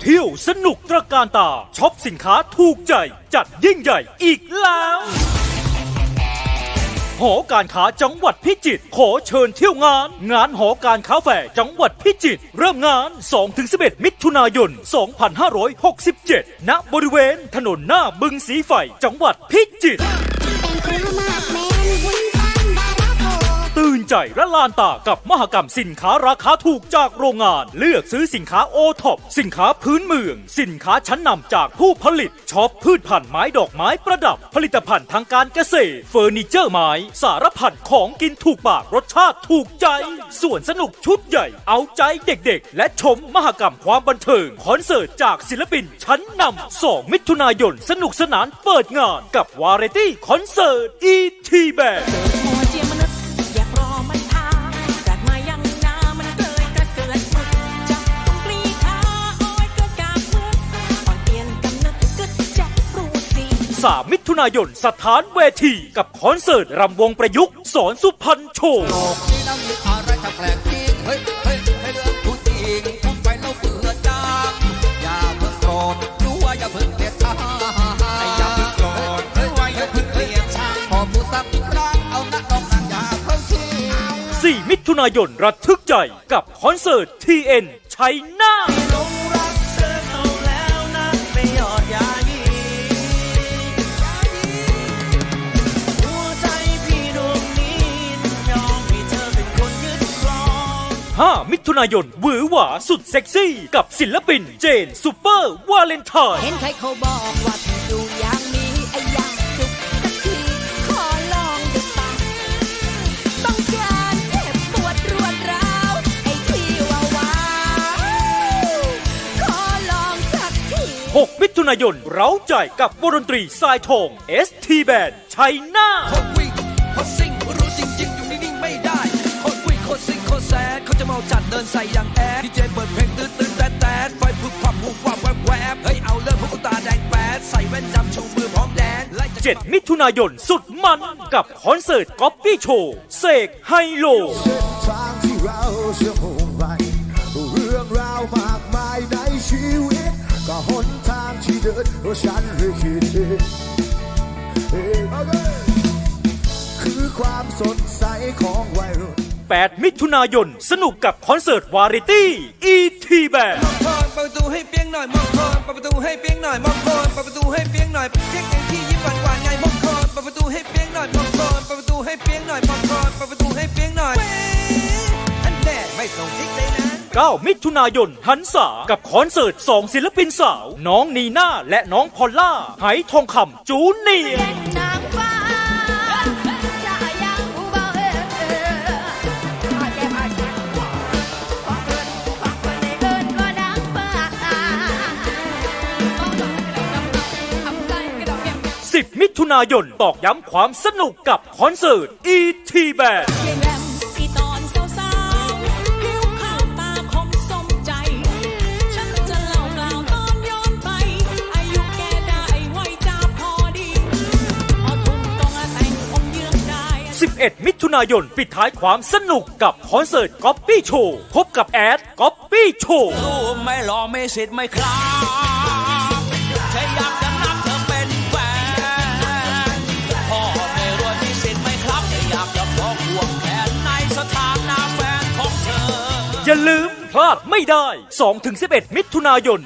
เที่ยวสนุกตระการตาช็อปสินค้าถูกใจ จัดยิ่งใหญ่อีกแล้วหอการค้าจังหวัดพิจิตรขอเชิญเที่ยวงาน งานหอการค้าแฟร์จังหวัดพิจิตรเริ่มงาน 2-11 มิถุนายน 2567 ณบริเวณถนนหน้าบึงสีไฟจังหวัดพิจิตร ใจและลานตากับมหกรรมสินค้าราคาถูกจากโรงงาน เลือกซื้อสินค้าโอท็อปสินค้าพื้นเมือง สินค้าชั้นนำจากผู้ผลิตช็อปพืชพันธุ์ไม้ดอกไม้ประดับ ผลิตภัณฑ์ทางการเกษตร เฟอร์นิเจอร์ไม้ สารพัดของกินถูกปากรสชาติถูกใจ ส่วนสนุกชุดใหญ่เอาใจเด็กๆ และชมมหกรรมความบันเทิงคอนเสิร์ตจากศิลปินชั้นนำ2มิถุนายนสนุกสนานเปิดงานกับวาไรตี้คอนเสิร์ต ET Band มัว 3 มิถุนายน สถานเวที กับคอนเสิร์ตรำวงประยุกต์ สอนสุพรรณโชว์ โลกนี้น้ำลึกอะไรถ้าแปลกจริงเฮ้ยเฮ้ยให้เรื่องผู้จริงพูดไปแล้วเบื่อจังอย่าเพิ่งโกรธรู้ว่าอย่าเพิ่งเกลียดชังอย่าเพิ่งโกรธรู้ว่าอย่าเพิ่งเกลียดชังพอพูดสักครั้งเอาหน้าน้องนางอย่าเพิ่งชี้4มิถุนายน ระทึกใจ กับคอนเสิร์ต TN ชัยนาทหลง 5 มิถุนายนหวือหวาสุดเซ็กซี่ กับศิลปินเจนซูเปอร์วาเลนไทน์เห็นใครเขาบอกว่าพี่ดูอย่างนี้ไอ้อยางจุกสักทีขอลองดูปะต้องการเจ็บปวดรวดร้าวไอ้ที่ว่าว้าวขอลองสักที 6 มิถุนายนเร้าใจกับวงดนตรีสายทอง ST Band ชัยนาทคนวิ่ง นใส่อย่างแอดดีเจเปิดเพลงตื้นตื้นแต๊ดแต๊ดไฟพึบพับหูฟับแวบแวบเฮ้ยเอาเริ่มพวกกูตาแดงแป๊ดใส่แว่นดำชูมือพร้อมแดนไล่จะ7มิถุนายนสุดมันกับคอนเสิร์ตก๊อปปี้โชว์เสกไฮโลเส้นทางที่เราจะมุ่งไปเรื่องราวมากมายในชีวิตก็หนทางที่เดินเพราะฉันหรือคิดผิดเอ้ยคือความสดใสของวัยรุ่น 8 มิถุนายน สนุกกับคอนเสิร์ตวาไรตี้ ET Band มองคนเปิดประตูให้เปียงหน่อยมองคอนเปิดประตูให้เปียงหน่อยมองคอนเปิดประตูให้เปียงหน่อยเปียงอย่างที่ยิ้มหวานหวานๆไงมองคอนเปิดประตูให้เปียงหน่อยมองคอนเปิดประตูให้เปียงหน่อยมองคอนเปิดประตูให้เปียงหน่อยอันแน่ไม่ส่งทิกเลยนะ9มิถุนายนหันษากับคอนเสิร์ต2ศิลปินสาว น้องนีน่าและน้องพอลล่าไหทองคำจูเนีย 10 มิถุนายน ตอกย้ำความสนุกกับคอนเสิร์ต ET Band เพียงแรมที่ตอนสาวๆผิวขาวตาคมสมใจฉันจะเล่ากล่าวตอนย้อนไปอายุแกได้ไว้จะพอดีพอทุ่งต้องแต่งคงเยืองได้11 มิถุนายน ปิดท้ายความสนุกกับคอนเสิร์ตก๊อปปี้โชว์พบกับแอดก๊อปปี้โชว์รูปไม่หล่อไม่สิทธิ์ไม่คลา อย่าลืมพลาดไม่ได้ 2-11 มิถุนายน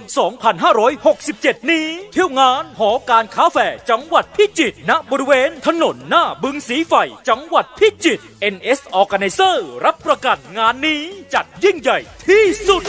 2567 นี้ เที่ยวงานหอการค้าแฟร์จังหวัดพิจิตรณบริเวณถนนหน้าบึงสีไฟ จังหวัดพิจิตร NS Organizer รับประกันงานนี้จัดยิ่งใหญ่ที่สุด